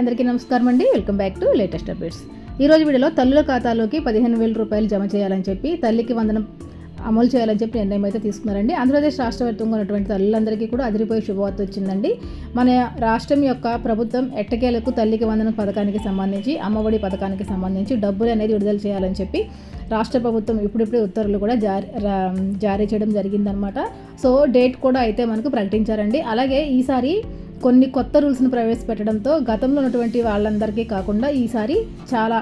అందరికీ నమస్కారం అండి. Welcome back to latest updates. ఈరోజు వీడియోలో తల్లుల ఖాతాలోకి పదిహేను వేల రూపాయలు జమ చేయాలని చెప్పి తల్లికి వందనం అమలు చేయాలని చెప్పి నిర్ణయం అయితే తీసుకున్నారండి. ఆంధ్రప్రదేశ్ రాష్ట్ర వ్యాప్తంగా ఉన్నటువంటి తల్లులందరికీ కూడా అదిరిపోయే శుభవార్త వచ్చిందండి. మన రాష్ట్రం యొక్క ప్రభుత్వం ఎట్టకేలకు తల్లికి వందనం పథకానికి సంబంధించి అమ్మఒడి పథకానికి సంబంధించి డబ్బులు అనేది విడుదల చేయాలని చెప్పి రాష్ట్ర ప్రభుత్వం ఇప్పుడిప్పుడే ఉత్తర్వులు కూడా జారీ రా- జారీ చేయడం జరిగిందనమాట సో డేట్ కూడా అయితే మనకు ప్రకటించారండి. అలాగే ఈసారి కొన్ని కొత్త రూల్స్ను ప్రవేశపెట్టడంతో గతంలో ఉన్నటువంటి వాళ్ళందరికీ కాకుండా ఈసారి చాలా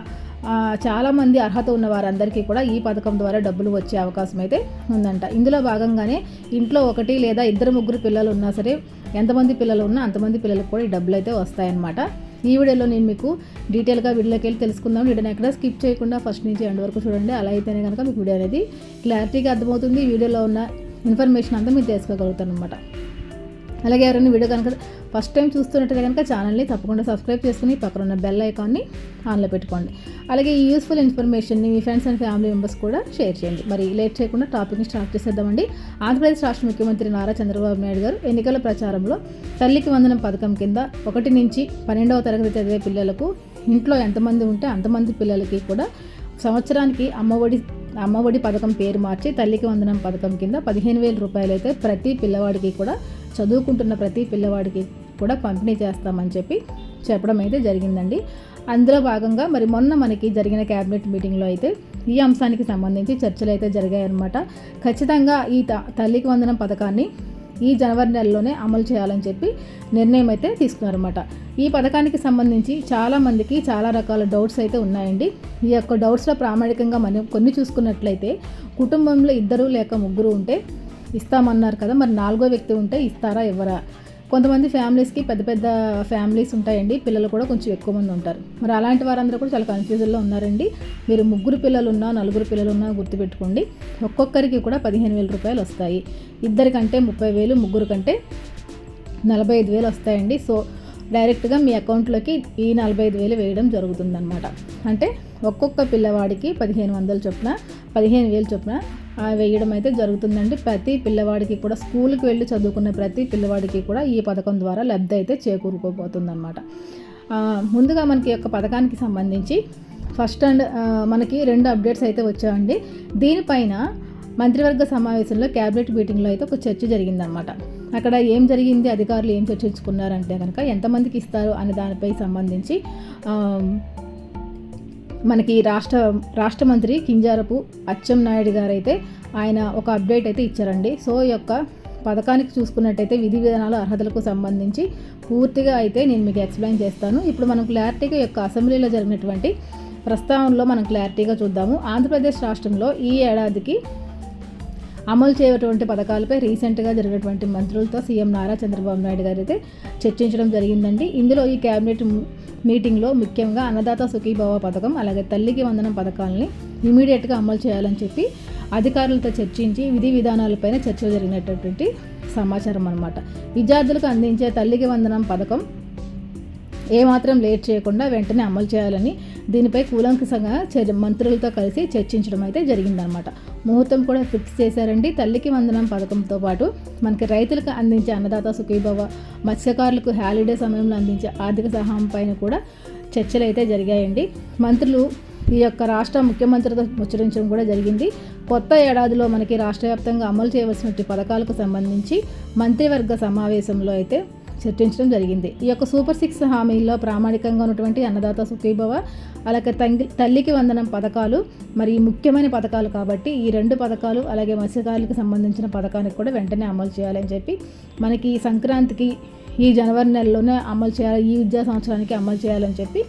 చాలామంది అర్హత ఉన్న వారందరికీ కూడా ఈ పథకం ద్వారా డబ్బులు వచ్చే అవకాశం అయితే ఉందంట. ఇందులో భాగంగానే ఇంట్లో ఒకటి లేదా ఇద్దరు ముగ్గురు పిల్లలు ఉన్నా సరే ఎంతమంది పిల్లలు ఉన్నా అంతమంది పిల్లలకు కూడా ఈ డబ్బులు అయితే వస్తాయన్నమాట. ఈ వీడియోలో నేను మీకు డీటెయిల్గా వీడియోకి వెళ్ళి తెలుసుకుందాం. వీడియోని ఎక్కడ స్కిప్ చేయకుండా ఫస్ట్ నుంచి ఎండ్ వరకు చూడండి. అలా అయితేనే కనుక మీకు వీడియో అనేది క్లారిటీగా అర్థమవుతుంది. వీడియోలో ఉన్న ఇన్ఫర్మేషన్ అంతా మీరు తెలుసుకోగలుగుతాను అనమాట అలాగే ఎవరైనా వీడియో కనుక ఫస్ట్ టైం చూస్తున్నట్టు కనుక ఛానల్ని తప్పకుండా సబ్స్క్రైబ్ చేసుకుని పక్కన ఉన్న బెల్ ఐకాన్ని ఆన్లో పెట్టుకోండి. అలాగే ఈ యూస్ఫుల్ ఇన్ఫర్మేషన్ని మీ ఫ్రెండ్స్ అండ్ ఫ్యామిలీ మెంబర్స్ కూడా షేర్ చేయండి. మరి లేట్ చేయకుండా టాపిక్ని స్టార్ట్ చేసేద్దామండి. ఆంధ్రప్రదేశ్ రాష్ట్ర ముఖ్యమంత్రి నారా చంద్రబాబు నాయుడు గారు ఎన్నికల ప్రచారంలో తల్లికి వందనం పథకం కింద ఒకటి నుంచి పన్నెండవ తరగతి చదివే పిల్లలకు ఇంట్లో ఎంతమంది ఉంటే అంతమంది పిల్లలకి కూడా సంవత్సరానికి అమ్మఒడి అమ్మఒడి పథకం పేరు మార్చి తల్లికి వందనం పథకం కింద పదిహేను వేల రూపాయలు అయితే ప్రతి పిల్లవాడికి కూడా చదువుకుంటున్న ప్రతి పిల్లవాడికి కూడా పంపిణీ చేస్తామని చెప్పి చెప్పడం అయితే జరిగిందండి. అందులో భాగంగా మరి మొన్న మనకి జరిగిన క్యాబినెట్ మీటింగ్లో అయితే ఈ అంశానికి సంబంధించి చర్చలు అయితే జరిగాయన్నమాట. ఖచ్చితంగా ఈ త- తల్లికి వందనం పథకాన్ని ఈ జనవరి నెలలోనే అమలు చేయాలని చెప్పి నిర్ణయం అయితే తీసుకున్నారన్నమాట. ఈ పథకానికి సంబంధించి చాలామందికి చాలా రకాల డౌట్స్ అయితే ఉన్నాయండి. ఈ యొక్క డౌట్స్లో ప్రామాణికంగా మనం కొన్ని చూసుకున్నట్లయితే కుటుంబంలో ఇద్దరు లేక ముగ్గురు ఉంటే ఇస్తామన్నారు కదా మరి నాలుగో వ్యక్తి ఉంటే ఇస్తారా ఇవ్వరా? కొంతమంది ఫ్యామిలీస్కి పెద్ద పెద్ద ఫ్యామిలీస్ ఉంటాయండి. పిల్లలు కూడా కొంచెం ఎక్కువ మంది ఉంటారు. మరి అలాంటి వారందరూ కూడా చాలా కన్ఫ్యూజన్లో ఉన్నారండి. మీరు ముగ్గురు పిల్లలు ఉన్నా నలుగురు పిల్లలు ఉన్నా గుర్తుపెట్టుకోండి. ఒక్కొక్కరికి కూడా పదిహేను వేల రూపాయలు వస్తాయి. ఇద్దరికంటే ముప్పై వేలు ముగ్గురు కంటే నలభై ఐదు వేలు వస్తాయండి. సో డైరెక్ట్గా మీ అకౌంట్లోకి ఈ నలభై ఐదు వేలు వేయడం జరుగుతుందన్నమాట. అంటే ఒక్కొక్క పిల్లవాడికి పదిహేను వందల చొప్పున పదిహేను వేలు చొప్పున వేయడం అయితే జరుగుతుందండి. ప్రతి పిల్లవాడికి కూడా స్కూల్కి వెళ్ళి చదువుకున్న ప్రతి పిల్లవాడికి కూడా ఈ పథకం ద్వారా లబ్ధి అయితే చేకూరుకోబోతుందన్నమాట. ముందుగా మనకి యొక్క పథకానికి సంబంధించి ఫస్ట్ అండ్ మనకి రెండు అప్డేట్స్ అయితే వచ్చాయండి. దీనిపైన మంత్రివర్గ సమావేశంలో క్యాబినెట్ మీటింగ్లో అయితే ఒక చర్చ జరిగిందనమాట అక్కడ ఏం జరిగింది అధికారులు ఏం చర్చించుకున్నారంటే కనుక ఎంతమందికి ఇస్తారు అనే దానిపై సంబంధించి మనకి రాష్ట్ర రాష్ట్ర మంత్రి కింజారపు అచ్చెం నాయుడు గారు అయితే ఆయన ఒక అప్డేట్ అయితే ఇచ్చారండి. సో ఈ యొక్క పథకానికి చూసుకున్నట్టయితే విధి విధానాలు అర్హతలకు సంబంధించి పూర్తిగా అయితే నేను మీకు ఎక్స్ప్లెయిన్ చేస్తాను. ఇప్పుడు మనం క్లారిటీగా యొక్క అసెంబ్లీలో జరిగినటువంటి ప్రస్తావనలో మనం క్లారిటీగా చూద్దాము. ఆంధ్రప్రదేశ్ రాష్ట్రంలో ఈ ఏడాదికి అమలు చేయటువంటి పథకాలపై రీసెంట్గా జరిగినటువంటి మంత్రులతో సీఎం నారా చంద్రబాబు నాయుడు గారు అయితే చర్చించడం జరిగిందండి. ఇందులో ఈ కేబినెట్ మీటింగ్లో ముఖ్యంగా అన్నదాత సుఖీభావ పథకం అలాగే తల్లికి వందనం పథకాలని ఇమీడియట్గా అమలు చేయాలని చెప్పి అధికారులతో చర్చించి విధి విధానాలపైన చర్చ జరిగినటువంటి సమాచారం అనమాట విద్యార్థులకు అందించే తల్లికి వందనం పథకం ఏమాత్రం లేట్ చేయకుండా వెంటనే అమలు చేయాలని దీనిపై కూలంకసంగా చర్య మంత్రులతో కలిసి చర్చించడం అయితే జరిగిందనమాట ముహూర్తం కూడా ఫిక్స్ చేశారండి. తల్లికి వందనం పథకంతో పాటు మనకి రైతులకు అందించే అన్నదాత సుఖీభవ మత్స్యకారులకు హాలిడే సమయంలో అందించే ఆర్థిక సహాయం పైన కూడా చర్చలు అయితే జరిగాయండి. మంత్రులు ఈ యొక్క రాష్ట్ర ముఖ్యమంత్రితో ముచ్చరించడం కూడా జరిగింది. కొత్త ఏడాదిలో మనకి రాష్ట్ర వ్యాప్తంగా అమలు చేయవలసిన పథకాలకు సంబంధించి మంత్రివర్గ సమావేశంలో అయితే చర్చించడం జరిగింది. ఈ యొక్క సూపర్ సిక్స్ హామీల్లో ప్రామాణికంగా ఉన్నటువంటి అన్నదాత సుఖీభవ అలాగే తంగి తల్లికి వందనం పథకాలు మరి ముఖ్యమైన పథకాలు కాబట్టి ఈ రెండు పథకాలు అలాగే మత్స్యకారులకు సంబంధించిన పథకానికి కూడా వెంటనే అమలు చేయాలని చెప్పి మనకి ఈ సంక్రాంతికి ఈ జనవరి నెలలోనే అమలు చేయాలి ఈ విద్యా సంవత్సరానికి అమలు చేయాలని చెప్పి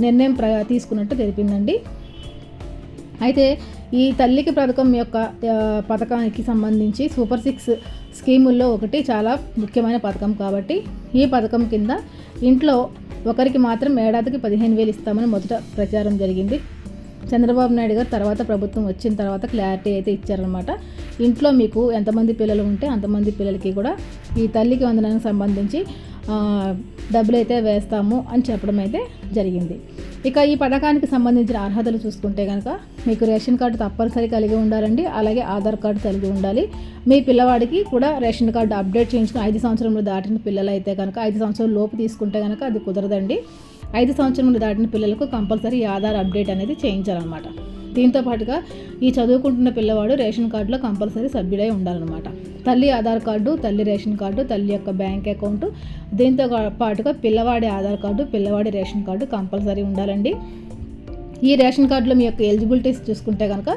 నిర్ణయం ప్ర తీసుకున్నట్టు తెలిపిందండి. అయితే ఈ తల్లికి పథకం యొక్క పథకానికి సంబంధించి సూపర్ సిక్స్ స్కీముల్లో ఒకటి చాలా ముఖ్యమైన పథకం కాబట్టి ఈ పథకం కింద ఇంట్లో ఒకరికి మాత్రం ఏడాదికి పదిహేను వేలు ఇస్తామని మొదట ప్రచారం జరిగింది. చంద్రబాబు నాయుడు గారు తర్వాత ప్రభుత్వం వచ్చిన తర్వాత క్లారిటీ అయితే ఇచ్చారనమాట ఇంట్లో మీకు ఎంతమంది పిల్లలు ఉంటే అంతమంది పిల్లలకి కూడా ఈ తల్లికి వందనానికి సంబంధించి డబ్బులు అయితే వేస్తాము అని చెప్పడం అయితే జరిగింది. ఇక ఈ పథకానికి సంబంధించిన అర్హతలు చూసుకుంటే కనుక మీకు రేషన్ కార్డు తప్పనిసరి కలిగి ఉండాలండి. అలాగే ఆధార్ కార్డు కలిగి ఉండాలి. మీ పిల్లవాడికి కూడా రేషన్ కార్డు అప్డేట్ చేయించుకుని ఐదు సంవత్సరంలో దాటిన పిల్లలు అయితే కనుక ఐదు సంవత్సరాల లోపు తీసుకుంటే కనుక అది కుదరదండి. ఐదు సంవత్సరములు దాటిన పిల్లలకు కంపల్సరీ ఆధార్ అప్డేట్ అనేది చేయించాలన్నమాట. దీంతో పాటుగా ఈ చదువుకుంటున్న పిల్లవాడు రేషన్ కార్డులో కంపల్సరీ సభ్యుడై ఉండాలన్నమాట. తల్లి ఆధార్ కార్డు తల్లి రేషన్ కార్డు తల్లి యొక్క బ్యాంక్ అకౌంట్. దీంతో పాటుగా పిల్లవాడి ఆధార్ కార్డు పిల్లవాడి రేషన్ కార్డు కంపల్సరీ ఉండాలండి. ఈ రేషన్ కార్డులో మీ యొక్క ఎలిజిబిలిటీస్ చూసుకుంటే కనుక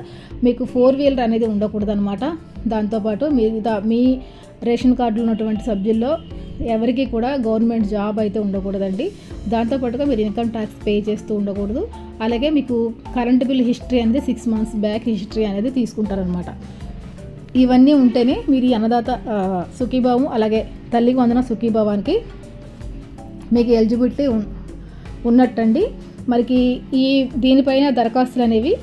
మీకు ఫోర్ వీలర్ అనేది ఉండకూడదు అనమాట దాంతోపాటు మిగతా మీ రేషన్ కార్డులో ఉన్నటువంటి సభ్యుల్లో ఎవరికి కూడా గవర్నమెంట్ జాబ్ అయితే ఉండకూడదండి. దాంతోపాటుగా మీరు ఇన్కమ్ ట్యాక్స్ పే చేస్తూ ఉండకూడదు. అలాగే మీకు కరెంట్ బిల్ హిస్టరీ అనేది సిక్స్ మంత్స్ బ్యాక్ హిస్టరీ అనేది తీసుకుంటారనమాట ఇవన్నీ ఉంటేనే మీరు ఈ అన్నదాత సుఖీభావం అలాగే తల్లికి వందన సుఖీభావానికి మీకు ఎలిజిబిలిటీ ఉన్నట్టండి. మనకి ఈ దీనిపైన దరఖాస్తులు అనేవి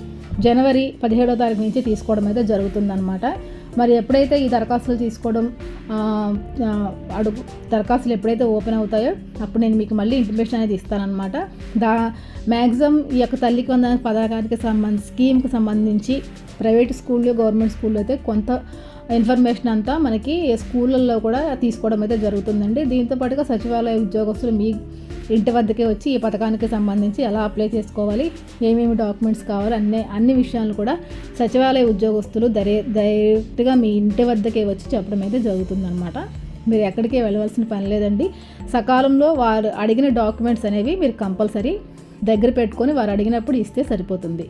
జనవరి పదిహేడో తారీఖు నుంచి తీసుకోవడం అయితే జరుగుతుందన్నమాట. మరి ఎప్పుడైతే ఈ దరఖాస్తులు తీసుకోవడం అడుగు దరఖాస్తులు ఎప్పుడైతే ఓపెన్ అవుతాయో అప్పుడు నేను మీకు మళ్ళీ ఇన్ఫర్మేషన్ అనేది ఇస్తానన్నమాట. దా మ్యాక్సిమం ఈ యొక్క తల్లికి వందన పథకానికి సంబంధించి స్కీమ్కి సంబంధించి ప్రైవేట్ స్కూల్లో గవర్నమెంట్ స్కూల్లో అయితే కొంత ఇన్ఫర్మేషన్ అంతా మనకి స్కూళ్ళల్లో కూడా తీసుకోవడం అయితే జరుగుతుందండి. దీంతో పాటుగా సచివాలయ ఉద్యోగస్తులు మీ ఇంటి వద్దకే వచ్చి ఈ పథకానికి సంబంధించి ఎలా అప్లై చేసుకోవాలి ఏమేమి డాక్యుమెంట్స్ కావాలి అన్ని అన్ని విషయాలు కూడా సచివాలయ ఉద్యోగస్తులు దరే డైరెక్ట్గా మీ ఇంటి వద్దకే వచ్చి చెప్పడం అయితే జరుగుతుందన్నమాట. మీరు ఎక్కడికే వెళ్ళవలసిన పని లేదండి. సకాలంలో వారు అడిగిన డాక్యుమెంట్స్ అనేవి మీరు కంపల్సరీ దగ్గర పెట్టుకొని వారు అడిగినప్పుడు ఇస్తే సరిపోతుంది.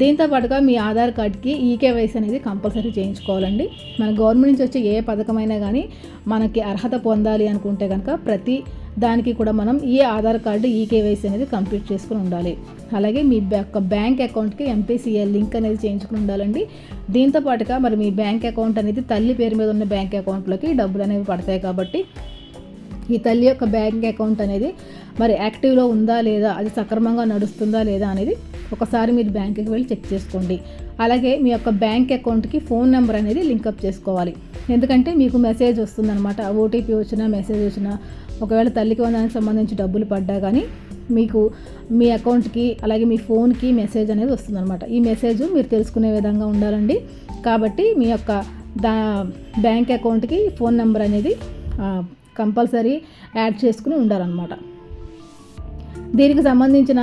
దీంతో పాటుగా మీ ఆధార్ కార్డ్కి ఈకేవైసీ అనేది కంపల్సరీ చేయించుకోవాలండి. మన గవర్నమెంట్ నుంచి వచ్చే ఏ పథకమైనా కానీ మనకి అర్హత పొందాలి అనుకుంటే కనుక ప్రతి దానికి కూడా మనం ఈ ఆధార్ కార్డు ఈ కేవైసీ అనేది కంప్లీట్ చేసుకుని ఉండాలి. అలాగే మీ యొక్క బ్యాంక్ అకౌంట్కి ఎంపీసీఎల్ లింక్ అనేది చేయించుకుని ఉండాలండి. దీంతో పాటుగా మరి మీ బ్యాంక్ అకౌంట్ అనేది తల్లి పేరు మీద ఉన్న బ్యాంక్ అకౌంట్లోకి డబ్బులు అనేవి పడతాయి కాబట్టి ఈ తల్లి యొక్క బ్యాంక్ అకౌంట్ అనేది మరి యాక్టివ్లో ఉందా లేదా అది సక్రమంగా నడుస్తుందా లేదా అనేది ఒకసారి మీరు బ్యాంకుకి వెళ్ళి చెక్ చేసుకోండి. అలాగే మీ యొక్క బ్యాంక్ అకౌంట్కి ఫోన్ నెంబర్ అనేది లింకప్ చేసుకోవాలి. ఎందుకంటే మీకు మెసేజ్ వస్తుందన్నమాట. ఓటీపీ వచ్చినా మెసేజ్ వచ్చినా ఒకవేళ తల్లికి వందనానికి సంబంధించి డబ్బులు పడ్డా కానీ మీకు మీ అకౌంట్కి అలాగే మీ ఫోన్కి మెసేజ్ అనేది వస్తుందన్నమాట. ఈ మెసేజ్ మీరు తెలుసుకునే విధంగా ఉండాలండి. కాబట్టి మీ యొక్క దా బ్యాంక్ అకౌంట్కి ఫోన్ నెంబర్ అనేది కంపల్సరీ యాడ్ చేసుకుని ఉండాలన్నమాట. దీనికి సంబంధించిన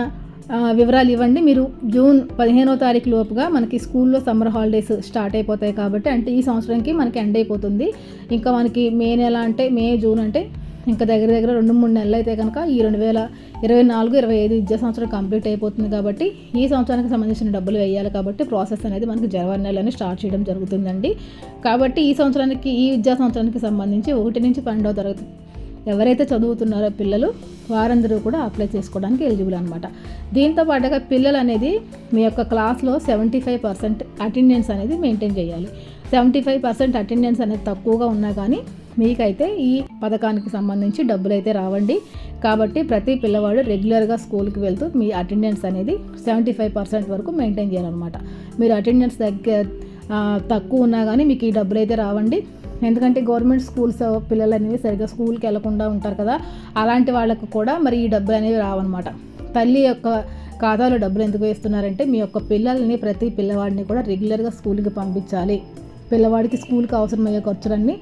వివరాలు ఇవ్వండి. మీరు జూన్ పదిహేనో తారీఖు లోపుగా మనకి స్కూల్లో సమ్మర్ హాలిడేస్ స్టార్ట్ అయిపోతాయి కాబట్టి అంటే ఈ సంవత్సరంకి మనకి ఎండ్ అయిపోతుంది. ఇంకా మనకి మే నెల అంటే మే జూన్ అంటే ఇంకా దగ్గర దగ్గర రెండు మూడు నెలలు అయితే కనుక ఈ రెండు వేల ఇరవై నాలుగు ఇరవై ఐదు విద్యా సంవత్సరం కంప్లీట్ అయిపోతుంది కాబట్టి ఈ సంవత్సరానికి సంబంధించిన డబ్బులు వేయాలి కాబట్టి ప్రాసెస్ అనేది మనకి జనవరి నెలలోనే స్టార్ట్ చేయడం జరుగుతుందండి. కాబట్టి ఈ సంవత్సరానికి ఈ విద్యా సంవత్సరానికి సంబంధించి ఒకటి నుంచి పన్నెండవ తరగతి ఎవరైతే చదువుతున్నారో పిల్లలు వారందరూ కూడా అప్లై చేసుకోవడానికి ఎలిజిబుల్ అనమాట దీంతో పాటుగా పిల్లలు అనేది మీ యొక్క క్లాస్లో సెవెంటీ ఫైవ్ పర్సెంట్ అటెండెన్స్ అనేది మెయింటైన్ చేయాలి. సెవెంటీ ఫైవ్ పర్సెంట్ అటెండెన్స్ అనేది తక్కువగా ఉన్నా కానీ మీకైతే ఈ పథకానికి సంబంధించి డబ్బులు అయితే రావండి. కాబట్టి ప్రతి పిల్లవాడు రెగ్యులర్గా స్కూల్కి వెళ్తూ మీ అటెండెన్స్ అనేది సెవెంటీ ఫైవ్ పర్సెంట్ వరకు మెయింటైన్ చేయాలన్నమాట. మీరు అటెండెన్స్ దగ్గర తక్కువ ఉన్నా కానీ మీకు ఈ డబ్బులు అయితే రావండి. ఎందుకంటే గవర్నమెంట్ స్కూల్స్ పిల్లలు అనేవి సరిగ్గా స్కూల్కి వెళ్ళకుండా ఉంటారు కదా. అలాంటి వాళ్ళకు కూడా మరి ఈ డబ్బులు అనేవి రావన్నమాట. తల్లి యొక్క ఖాతాలో డబ్బులు ఎందుకు వేస్తున్నారంటే మీ యొక్క పిల్లల్ని ప్రతి పిల్లవాడిని కూడా రెగ్యులర్గా స్కూల్కి పంపించాలి. పిల్లవాడికి స్కూల్కి అవసరమయ్యే ఖర్చులన్నీ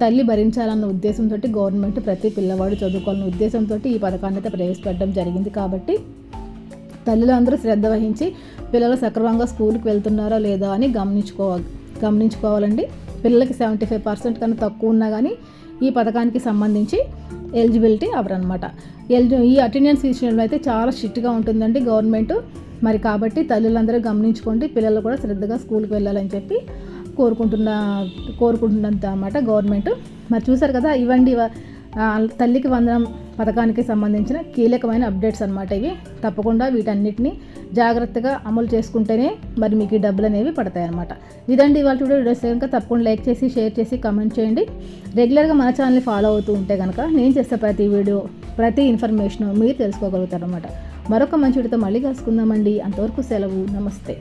తల్లి భరించాలన్న ఉద్దేశంతో గవర్నమెంట్ ప్రతి పిల్లవాడు చదువుకోవాలన్న ఉద్దేశంతో ఈ పథకాన్ని అయితే ప్రవేశపెట్టడం జరిగింది కాబట్టి తల్లులందరూ శ్రద్ధ వహించి పిల్లలు సక్రమంగా స్కూల్కి వెళ్తున్నారా లేదా అని గమనించుకోవాలి గమనించుకోవాలండి. పిల్లలకి సెవెంటీ ఫైవ్ పర్సెంట్ కన్నా తక్కువ ఉన్నా కానీ ఈ పథకానికి సంబంధించి ఎలిజిబిలిటీ అవరనమాట ఎలిజి ఈ అటెండెన్స్ విషయంలో అయితే చాలా స్ట్రిక్ట్గా ఉంటుందండి గవర్నమెంట్. మరి కాబట్టి తల్లులందరూ గమనించుకోండి పిల్లలు కూడా శ్రద్ధగా స్కూల్కి వెళ్ళాలని చెప్పి కోరుకుంటున్న కోరుకుంటున్నంత అన్నమాట గవర్నమెంట్. మరి చూసారు కదా ఇవ్వండి తల్లికి వందనం పథకానికి సంబంధించిన కీలకమైన అప్డేట్స్ అనమాట ఇవి. తప్పకుండా వీటన్నిటిని జాగ్రత్తగా అమలు చేసుకుంటేనే మరి మీకు ఈ డబ్బులు అనేవి పడతాయన్నమాట ఇదండి ఇవాళ వీడియో వీడియోస్. కనుక తప్పకుండా లైక్ చేసి షేర్ చేసి కమెంట్ చేయండి. రెగ్యులర్గా మన ఛానల్ని ఫాలో అవుతూ ఉంటే కనుక నేను చేసే ప్రతి వీడియో ప్రతి ఇన్ఫర్మేషన్ మీరు తెలుసుకోగలుగుతారు అనమాట మరొక మంచి వీడియోతో మళ్ళీ కలుసుకుందామండి. అంతవరకు సెలవు. నమస్తే.